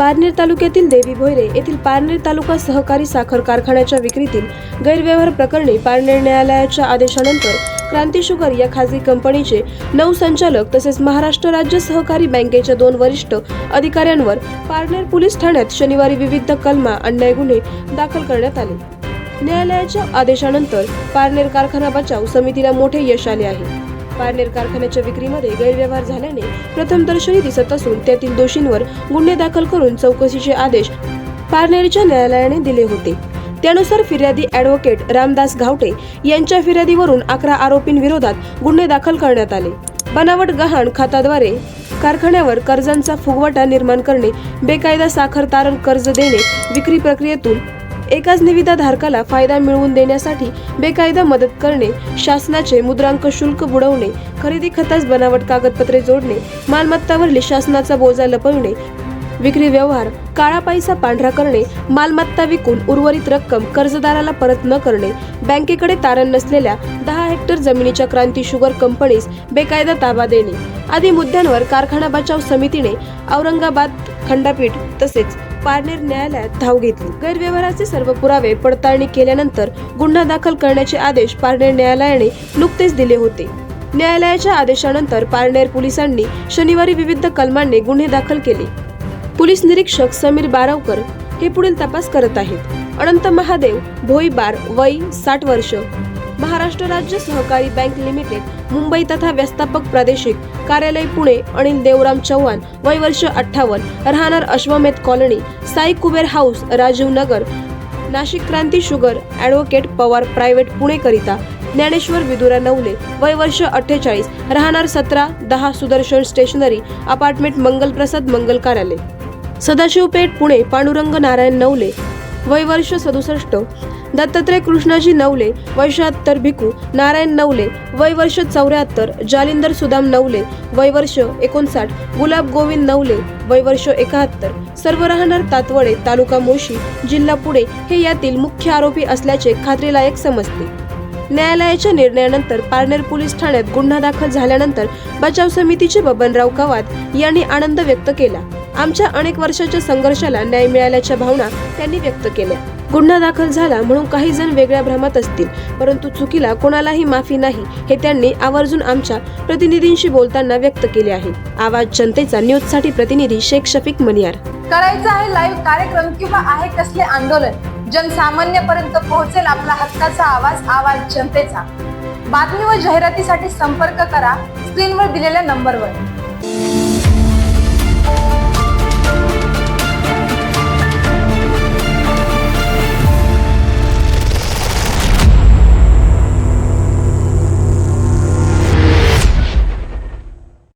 पारनेर तालुक्यातील देवी भोयरे येथील पारनेर तालुका सहकारी साखर कारखान्याच्या विक्रीतील गैरव्यवहार प्रकरणी पारनेर न्यायालयाच्या आदेशानंतर क्रांती शुगर या खाजगी कंपनीचे नऊ संचालक तसेच महाराष्ट्र राज्य सहकारी बँकेच्या दोन वरिष्ठ अधिकाऱ्यांवर पारनेर पोलीस ठाण्यात शनिवारी विविध कलमा अन्याय गुन्हे दाखल करण्यात आले. न्यायालयाच्या आदेशानंतर पारनेर कारखाना बचाव समितीला मोठे यश आले आहे. पारनेर कारखान्याच्या विक्रीमध्ये गैरव्यवहार झाल्याने प्रथमदर्शनी दिसत असून त्यातील दोषींवर गुन्हे दाखल करून चौकशीचे आदेश पारनेरच्या न्यायालयाने दिले होते. त्यानुसार फिर्यादी ॲडव्होकेट रामदास घावटे यांच्या फिर्यादीवरून अकरा आरोपींविरोधात गुन्हे दाखल करण्यात आले. बनावट गहाण खात्याद्वारे कारखान्यावर कर्जांचा फुगवटा निर्माण करणे बेकायदा साखर तारण कर्ज देणे विक्री प्रक्रियेतून एकाच निविदाधारकाला फायदा मिळवून देण्यासाठी बेकायदा मदत करणे शासनाचे मुद्रांक शुल्क बुडवणे खरेदी खतास बनावट कागदपत्रे जोडणे मालमत्तावरील शासनाचा बोजा लपवणे विक्री व्यवहार काळा पैसा पांढरा करणे मालमत्ता विकून उर्वरित रक्कम कर्जदाराला परत न करणे बँकेकडे तारण नसलेल्या दहा हेक्टर जमिनीच्या क्रांती शुगर कंपनीस बेकायदा ताबा देणे. आदी मुद्द्यांवर कारखाना बचाव समितीने औरंगाबाद खंडपीठ तसेच पारनेर न्यायालयात धाव घेतली. गैरव्यवहाराचे सर्व पुरावे पडताळणी केल्यानंतर गुन्हा दाखल करण्याचे आदेश पारनेर न्यायालयाने नुकतेच दिले होते. न्यायालयाच्या आदेशानंतर पारनेर पोलिसांनी शनिवारी विविध कलमांनी गुन्हे दाखल केले. पोलीस निरीक्षक समीर बारावकर हे पुढील तपास करत आहेत. अनंत महादेव भोईबार वय साठ वर्ष. महाराष्ट्र राज्य सहकारी बँक लिमिटेड मुंबई तथा व्यवस्थापक प्रादेशिक कार्यालय पुणे अनिल देवराम चव्हाण वय वर्ष अठ्ठावन्न राहणार Ashwamedh colony Sai Kuber house Rajiv Nagar Nashik Kranti sugar advocate Pawar private Pune करिता ज्ञानेश्वर विदुरा नवले वय वर्ष अठ्ठेचाळीस राहणार सतरा दहा सुदर्शन स्टेशनरी अपार्टमेंट मंगलप्रसाद मंगल कार्यालय. सदाशिव पेठ पुणे पांडुरंग नारायण नवले वय वर्ष सदुसष्ट दत्तात्रय कृष्णाजी नवले वैशाहत्तर भिकू नारायण नवले वय वर्ष चौऱ्याहत्तर जालिंदर सुदाम नवले वय वर्ष एकोणसाठ गुलाब गोविंद नवले वय वर्ष एकाहत्तर. सर्व राहणार तातवडे तालुका मोशी जिल्हा पुणे हे यातील मुख्य आरोपी असल्याचे खात्रीलायक समजते. न्यायालयाच्या निर्णयानंतर पारनेर पोलीस ठाण्यात गुन्हा दाखल झाल्यानंतर बचाव समितीचे बबनराव कवात यांनी आनंद व्यक्त केला. आमच्या अनेक वर्षाच्या संघर्षाला न्याय मिळाल्याच्या भावना त्यांनी व्यक्त केल्या. गुन्हा दाखल झाला म्हणून काही जण वेगळ्या भ्रमात असतील. परंतु चुकीला कोणालाही माफी नाही हे त्यांनी आवर्जून आमच्या प्रतिनिधींशी बोलताना व्यक्त केले आहे. आवाज जनतेचा न्यूजसाठी प्रतिनिधी शेख शफीक मनियार. करायचं आहे लाईव्ह कार्यक्रम किंवा आहे कसले आंदोलन? जनसामान्यपर्यंत पोहोचेल आपला हक्काचा आवाज आवाज जनतेचा. बातमी व जाहिरातीसाठी संपर्क करा स्क्रीनवर दिलेल्या नंबरवर.